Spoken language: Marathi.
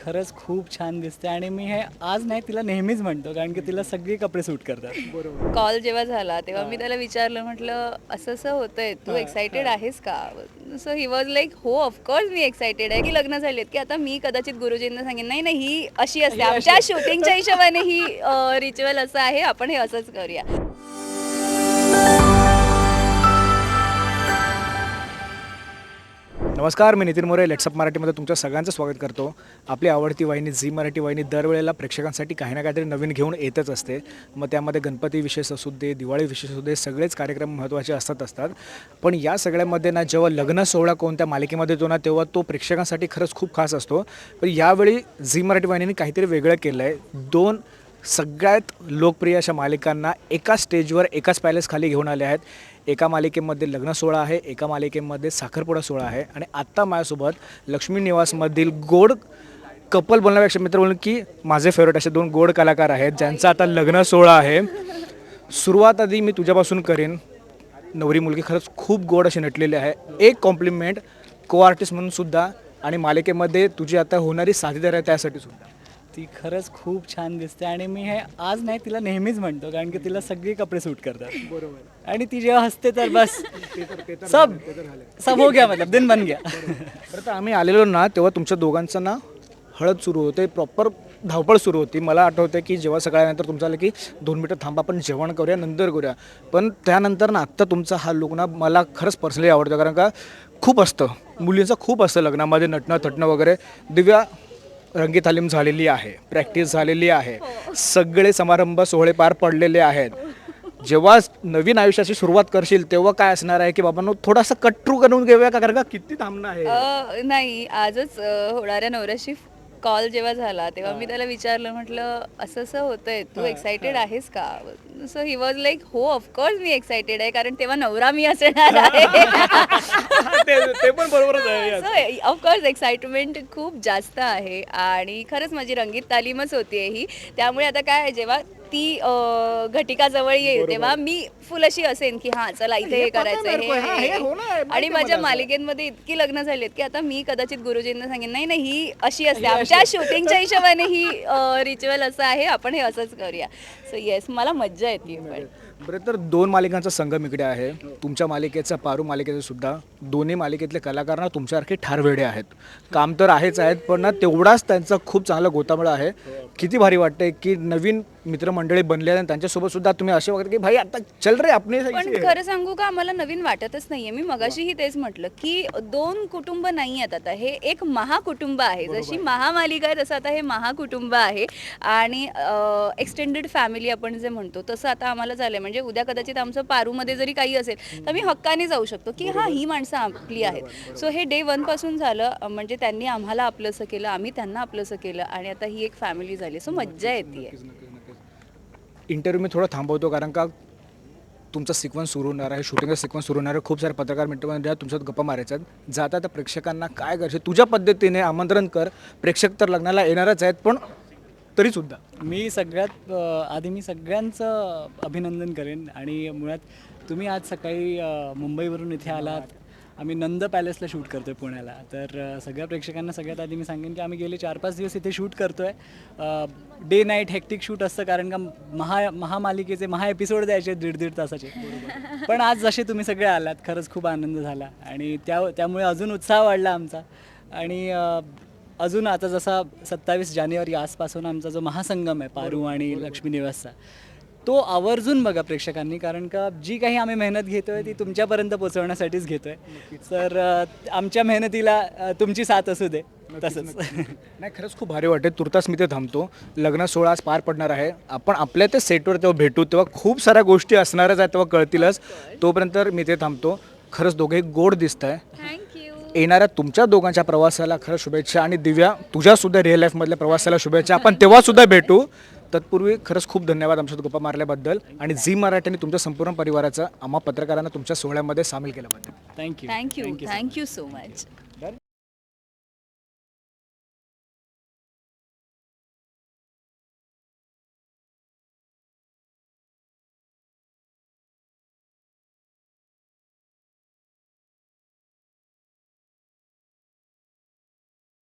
खरंच खूप छान दिसते आणि मी हे आज नाही तिला नेहमीच म्हणतो कारण की तिला सगळे कपडे सूट करतात. बरोबर. कॉल जेव्हा झाला तेव्हा मी त्याला विचारलं म्हटलं असं असं होतंय तू एक्सायटेड आहेस का? सो ही वॉज लाईक हो ऑफकोर्स मी एक्सायटेड आहे. की लग्न झालेत की आता मी कदाचित गुरुजींना सांगेन नाही नाही ही अशी असते आमच्या शूटिंगच्या हिशोबाने ही रिच्युअल असं आहे आपण हे असंच करूया. नमस्कार मी नितीन मोरे. लेट्सअप मराठीमध्ये तुमच्या सगळ्यांचं स्वागत करतो. आपली आवडती वाहिनी झी मराठी वाहिनी दरवेळेला प्रेक्षकांसाठी काही ना काहीतरी नवीन घेऊन येतच असते. मग त्यामध्ये गणपती विशेष असू दे दिवाळी विशेष असू दे सगळेच कार्यक्रम महत्त्वाचे असतात असतात. पण या सगळ्यामध्ये ना जेव्हा लग्न सोहळा कोणत्या मालिकेमध्ये येतो ना तेव्हा तो प्रेक्षकांसाठी खरंच खूप खास असतो. पण यावेळी झी मराठी वाहिनीने काहीतरी वेगळं केलं आहे दोन सगळ्यात लोकप्रिय अशा मालिकांना एका स्टेजवर एकाच पॅलेसखाली घेऊन आले आहेत. एका मालिकेमध्ये लग्न सोहळा आहे एका मालिकेमध्ये साखरपुडा सोहळा आहे आणि आत्ता माझ्यासोबत लक्ष्मी निवासमधील गोड कपल बोलण्यापेक्षा मित्र बोलून की माझे फेवरेट असे दोन गोड कलाकार आहेत ज्यांचा आता लग्न सोहळा आहे. सुरुवात आधी मी तुझ्यापासून करेन. नवरी मुलगी खरंच खूप गोड अशी नटलेली आहे. एक कॉम्प्लिमेंट को आर्टिस्ट म्हणून सुद्धा आणि मालिकेमध्ये तुझी आता होणारी साथीदार आहे त्यासाठी सुद्धा. ती खरंच खूप छान दिसते आणि मी हे आज नाही तिला नेहमीच म्हणतो कारण की तिला सगळे कपडे सूट करतात. बरोबर. आणि ती जेव्हा हसते तर बस. सब सब हो गया मतलब दिन बन गया. बरं तर आम्ही आलेलो ना तेव्हा तुमच्या दोघांचं ना हळद सुरू होते प्रॉपर धावपळ सुरू होती. मला आठवतं की जेव्हा सगळ्यानंतर तुमचं आलं की दोन मिनटं थांबा आपण जेवण करूया नंतर करूया. पण त्यानंतर ना आत्ता तुमचा हा लुक ना मला खरंच पर्सनली आवडतो कारण का खूप असतं. मुलींचं खूप असतं लग्नामध्ये नटणं थटणं वगैरे. दिव्या रंगी तालीम झालेली आहे प्रॅक्टिस झालेली आहे सगळे समारंभ सोहळे पार पडलेले आहेत जेव्हा नवीन आयुष्याची सुरुवात करशील तेव्हा काय असणार आहे की बाबा थोडासा कट्टू करून घेऊया का कारण का किती थांबणं आहे अ, नाही आजच अ, होणाऱ्या नवऱ्याशी कॉल जेव्हा झाला तेव्हा मी त्याला विचारलं म्हटलं असं असं होतंय तू एक्सायटेड आहेस का सो ही वॉज लाईक हो ऑफकोर्स मी एक्सायटेड आहे कारण तेव्हा नवरा मी असणार आहे. ते ते पण बरोबरच आहे सो ऑफकोर्स एक्साइटमेंट खूप जास्त आहे आणि खरंच माझी रंगीत तालीमच होतीये ही. त्यामुळे आता काय आहे, जेव्हा ती अ, घटिका जवळ येईल तेव्हा मी फुल अशी असेन की हा चला इथे हे करायचं आणि माझ्या मला. मालिकेमध्ये इतकी लग्न झालीत की आता मी कदाचित गुरुजींना सांगेन नाही नाही ही अशी असते. आमच्या शूटिंगच्या हिशोबाने ही रिच्युअल असं आहे आपण हे असंच करूया. सो येस मला मज्जा येते पण. बरं तर दोन मालिकांचा संगम इकडे आहे. तुमच्या मालिकेचा पारू मालिकेचा सुद्धा. दोन्ही मालिकेतले कलाकार ना तुमच्यासारखे ठार वेडे आहेत. काम तर आहेच आहेत पण ना तेवढाच त्यांचा खूप चांगला गोतावळा आहे. किती भारी वाटते की नवीन मित्रमंडळी बनले आणि त्यांच्यासोबत सुद्धा तुम्ही असे वगैरे की भाई आता चल रे आपले पण खरं सांगू का आम्हाला नवीन वाटतच नाहीये. मी मगाशीही तेच म्हटलं की दोन कुटुंब नाही आहेत आता. हे एक महाकुटुंब आहे. जशी महामालिका आहे तसं आता हे महाकुटुंब आहे. आणि एक्सटेंडेड फॅमिली आपण जे म्हणतो तसं आता आम्हाला झालंय. म्हणजे उद्या कदाचित आमचं पारूमध्ये जरी काही असेल तर मी हक्काने जाऊ शकतो की हा ही माणसं आपली आहेत. सो हे डे वनपासून झालं म्हणजे त्यांनी आम्हाला आपलंसं केलं आम्ही त्यांना आपलंसं केलं आणि आता ही एक फॅमिली झाली. सो मज्जा येते. इंटरव्ह्यू मी थोडं थांबवतो कारण का तुमचा सिक्वन्स सुरू होणार आहे शूटिंगचा सिक्वन्स सुरू होणार आहे. खूप सारे पत्रकार मित्रमध्ये तुमच्यात गप्पा मारायच्या आहेत. जाता त्या प्रेक्षकांना काय करायचं तुझ्या पद्धतीने आमंत्रण कर. प्रेक्षक तर लग्नाला येणारच आहेत पण तरीसुद्धा मी सगळ्यात आधी मी सगळ्यांचं अभिनंदन करेन आणि मुळात तुम्ही आज सकाळी मुंबईवरून इथे आलात. आम्ही नंद पॅलेसला शूट करतोय पुण्याला. तर सगळ्या प्रेक्षकांना सगळ्यात आधी मी सांगेन की आम्ही गेले चार पाच दिवस इथे शूट करतोय. डे नाईट हेक्टिक शूट असतं कारण का महा महामालिकेचे महा एपिसोड द्यायचे दीड दीड तासाचे. पण आज जसे तुम्ही सगळे आलात खरंच खूप आनंद झाला. आणि त्या त्यामुळे अजून उत्साह वाढला आमचा. आणि अजून आता जसा सत्तावीस जानेवारी आसपासून आमचा जो महासंगम आहे पारू आणि लक्ष्मी निवासचा तो आवर्जून बघा प्रेक्षकांनी कारण का जी काही आम्ही मेहनत घेतोय ती तुमच्यापर्यंत पोहोचवण्यासाठीच घेतोय. तर अ, आमच्या मेहनतीला तुमची साथ असू दे. तसंच. नाही खरंच खूप भारी वाटते तुर्तास मी ते थांबतो. लग्न सोहळा आज पार पडणार आहे. आपण आपल्या ते सेटवर तेव्हा भेटू तेव्हा खूप साऱ्या गोष्टी असणारच आहेत तेव्हा कळतीलच. तोपर्यंत मी ते थांबतो. खरंच दोघे गोड दिसत आहे थँक्यू येणाऱ्या तुमच्या दोघांच्या प्रवासाला खरं शुभेच्छा आणि दिव्या तुझ्यासुद्धा रिअल लाईफमधल्या प्रवासाला शुभेच्छा. आपण तेव्हासुद्धा भेटू. तत्पूर्वी खरंच खूप धन्यवाद आमच्यासोबत गप्पा मारल्याबद्दल. आणि झी मराठीने तुमच्या संपूर्ण परिवाराचं आम्हा पत्रकारांना तुमच्या सोहळ्यामध्ये सामील केल्याबद्दल. Thank you thank you thank you so much